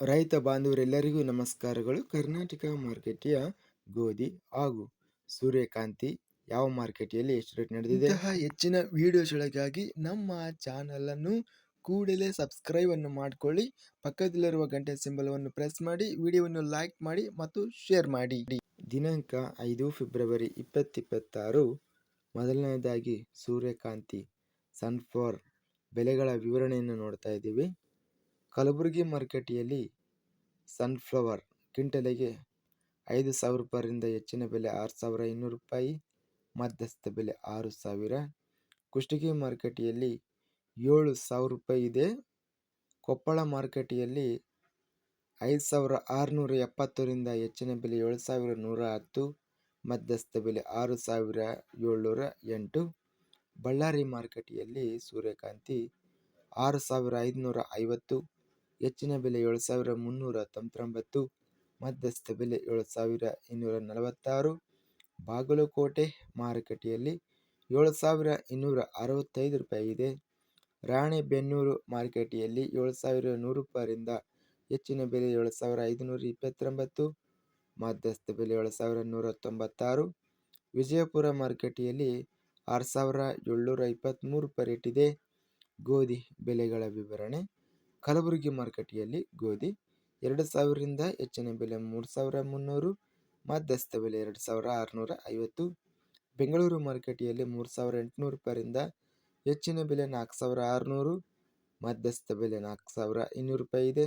ರೈತ ಬಾಂಧವರೆಲ್ಲರಿಗೂ ನಮಸ್ಕಾರಗಳು. ಕರ್ನಾಟಕ ಮಾರ್ಕೆಟಿಯ ಗೋಧಿ ಹಾಗೂ ಸೂರ್ಯಕಾಂತಿ ಯಾವ ಮಾರ್ಕೆಟಿಯಲ್ಲಿ ಎಷ್ಟು ರೇಟ್ ನಡೆದಿದೆ? ಇಂತಹ ಹೆಚ್ಚಿನ ವಿಡಿಯೋಸ್ಗಳಿಗಾಗಿ ನಮ್ಮ ಚಾನಲನ್ನು ಕೂಡಲೇ ಸಬ್ಸ್ಕ್ರೈಬ್ ಅನ್ನು ಮಾಡಿಕೊಳ್ಳಿ. ಪಕ್ಕದಲ್ಲಿರುವ ಗಂಟೆ ಸಿಂಬಲವನ್ನು ಪ್ರೆಸ್ ಮಾಡಿ ವಿಡಿಯೋವನ್ನು ಲೈಕ್ ಮಾಡಿ ಮತ್ತು ಶೇರ್ ಮಾಡಿ. ದಿನಾಂಕ ಐದು ಫೆಬ್ರವರಿ ಇಪ್ಪತ್ತಿಪ್ಪತ್ತಾರು. ಮೊದಲನೇದಾಗಿ ಸೂರ್ಯಕಾಂತಿ ಸನ್ಫ್ಲವರ್ ಬೆಲೆಗಳ ವಿವರಣೆಯನ್ನು ನೋಡ್ತಾ ಇದ್ದೀವಿ. ಕಲಬುರಗಿ ಮಾರುಕಟ್ಟೆಯಲ್ಲಿ ಸನ್ಫ್ಲವರ್ ಕ್ವಿಂಟಲಿಗೆ ಐದು ಸಾವಿರ ರೂಪಾಯಿಂದ ಹೆಚ್ಚಿನ ಬೆಲೆ, ಆರು ಸಾವಿರ ಇನ್ನೂರು ರೂಪಾಯಿ ಮಧ್ಯಸ್ಥ ಬೆಲೆ, ಆರು ಸಾವಿರ. ಕುಷ್ಟಗಿ ಮಾರುಕಟ್ಟೆಯಲ್ಲಿ ಏಳು ಸಾವಿರ ರೂಪಾಯಿ ಇದೆ. ಕೊಪ್ಪಳ ಮಾರುಕಟ್ಟೆಯಲ್ಲಿ ಐದು ಸಾವಿರ ಆರುನೂರ ಎಪ್ಪತ್ತರಿಂದ ಹೆಚ್ಚಿನ ಬೆಲೆ, ಏಳು ಸಾವಿರ ನೂರ ಹತ್ತು ಮಧ್ಯಸ್ಥ ಬೆಲೆ, ಆರು ಸಾವಿರ ಏಳ್ನೂರ ಎಂಟು. ಬಳ್ಳಾರಿ ಮಾರುಕಟ್ಟೆಯಲ್ಲಿ ಸೂರ್ಯಕಾಂತಿ ಆರು ಸಾವಿರ ಐದುನೂರ ಐವತ್ತು. ಹೆಚ್ಚಿನ ಬೆಲೆ ಏಳು ಸಾವಿರ ಮುನ್ನೂರ ತೊಂಬತ್ತೊಂಬತ್ತು, ಮಧ್ಯಸ್ಥ ಬೆಲೆ ಏಳು ಸಾವಿರ ಇನ್ನೂರ ನಲವತ್ತಾರು, ಬಾಗಲಕೋಟೆ ಮಾರುಕಟ್ಟೆಯಲ್ಲಿ ಏಳು ಸಾವಿರ ಇನ್ನೂರ ಅರವತ್ತೈದು ರೂಪಾಯಿ ಇದೆ. ರಾಣೆಬೆನ್ನೂರು ಮಾರುಕಟ್ಟೆಯಲ್ಲಿ ಏಳು ಸಾವಿರ ನೂರು ರೂಪಾಯಿಂದ ಹೆಚ್ಚಿನ ಬೆಲೆ ಏಳು ಸಾವಿರ ಐದುನೂರ ಇಪ್ಪತ್ತೊಂಬತ್ತು, ಮಧ್ಯಸ್ಥ ಬೆಲೆ ಏಳು ಸಾವಿರ ನೂರ ತೊಂಬತ್ತಾರು, ವಿಜಯಪುರ ಮಾರುಕಟ್ಟೆಯಲ್ಲಿ ಆರು ಸಾವಿರ ಏಳ್ನೂರ ಇಪ್ಪತ್ತ್ಮೂರು ರೂಪಾಯಿ ರೇಟ್ ಇದೆ. ಗೋಧಿ ಬೆಲೆಗಳ ವಿವರಣೆ. ಕಲಬುರಗಿ ಮಾರುಕಟ್ಟೆಯಲ್ಲಿ ಗೋಧಿ ಎರಡು ಸಾವಿರದಿಂದ ಹೆಚ್ಚಿನ ಬೆಲೆ ಮೂರು ಸಾವಿರ ಮುನ್ನೂರು ಮಧ್ಯಸ್ಥ ಬೆಲೆ ಎರಡು ಸಾವಿರ ಆರುನೂರ ಐವತ್ತು ಬೆಂಗಳೂರು ಮಾರುಕಟ್ಟೆಯಲ್ಲಿ ಮೂರು ಸಾವಿರ ಎಂಟುನೂರು ರೂಪಾಯಿಂದ ಹೆಚ್ಚಿನ ಬೆಲೆ ನಾಲ್ಕು ಸಾವಿರ ಆರುನೂರು ಮಧ್ಯಸ್ಥ ಬೆಲೆ ನಾಲ್ಕು ಸಾವಿರ ಇನ್ನೂರು ರೂಪಾಯಿ ಇದೆ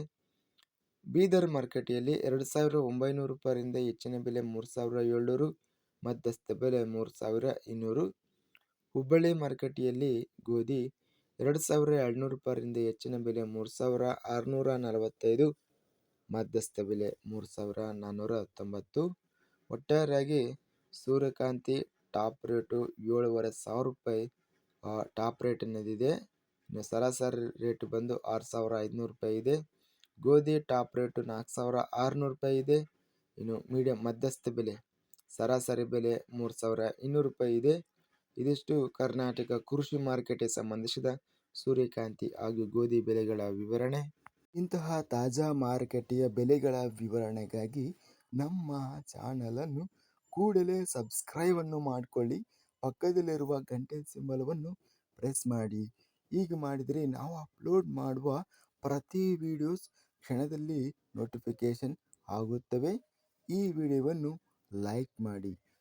ಬೀದರ್ ಮಾರುಕಟ್ಟೆಯಲ್ಲಿ ಎರಡು ಸಾವಿರ ಒಂಬೈನೂರು ರೂಪಾಯಿಂದ ಹೆಚ್ಚಿನ ಬೆಲೆ ಮೂರು ಸಾವಿರ ಏಳ್ನೂರು ಮಧ್ಯಸ್ಥ ಬೆಲೆ ಮೂರು ಸಾವಿರ ಇನ್ನೂರು ಹುಬ್ಬಳ್ಳಿ ಮಾರುಕಟ್ಟೆಯಲ್ಲಿ ಗೋಧಿ ಎರಡು ಸಾವಿರ ಎರಡುನೂರು ರೂಪಾಯಿಂದ ಹೆಚ್ಚಿನ ಬೆಲೆ ಮೂರು ಸಾವಿರ ಆರುನೂರ ನಲವತ್ತೈದು, ಮಧ್ಯಸ್ಥ ಬೆಲೆ ಮೂರು ಸಾವಿರ ನಾನ್ನೂರ ಹತ್ತೊಂಬತ್ತು ಒಟ್ಟಾರೆಯಾಗಿ ಸೂರ್ಯಕಾಂತಿ ಟಾಪ್ ರೇಟು ಏಳುವರೆ ಸಾವಿರ ರೂಪಾಯಿ ಟಾಪ್ ರೇಟ್ ಅನ್ನೋದಿದೆ ಇನ್ನು ಸರಾಸರಿ ರೇಟ್ ಬಂದು ಆರು ಸಾವಿರ ಐದುನೂರು ರೂಪಾಯಿ ಇದೆ. ಗೋಧಿ ಟಾಪ್ ರೇಟು ನಾಲ್ಕು ಸಾವಿರ ಆರುನೂರು ರೂಪಾಯಿ ಇದೆ. ಇನ್ನು ಮೀಡಿಯಂ ಮಧ್ಯಸ್ಥ ಬೆಲೆ ಸರಾಸರಿ ಬೆಲೆ ಮೂರು ಸಾವಿರ ಇನ್ನೂರು ರೂಪಾಯಿ ಇದೆ. ಇದಿಷ್ಟು ಕರ್ನಾಟಕ ಕೃಷಿ ಮಾರ್ಕೆಟ್ಗೆ ಸಂಬಂಧಿಸಿದ ಸೂರ್ಯಕಾಂತಿ ಹಾಗೂ ಗೋಧಿ ಬೆಳೆಗಳ ವಿವರಣೆ. ಇಂತಹ ತಾಜಾ ಮಾರುಕಟ್ಟೆಯ ಬೆಲೆಗಳ ವಿವರಣೆಗಾಗಿ ನಮ್ಮ ಚಾನಲನ್ನು ಕೂಡಲೇ ಸಬ್ಸ್ಕ್ರೈಬನ್ನು ಮಾಡಿಕೊಳ್ಳಿ. ಪಕ್ಕದಲ್ಲಿರುವ ಗಂಟೆ ಸಿಂಬಲವನ್ನು ಪ್ರೆಸ್ ಮಾಡಿ. ಹೀಗೆ ಮಾಡಿದರೆ ನಾವು ಅಪ್ಲೋಡ್ ಮಾಡುವ ಪ್ರತಿ ವಿಡಿಯೋಸ್ ಕ್ಷಣದಲ್ಲಿ ನೋಟಿಫಿಕೇಷನ್ ಆಗುತ್ತವೆ. ಈ ವಿಡಿಯೋವನ್ನು ಲೈಕ್ ಮಾಡಿ.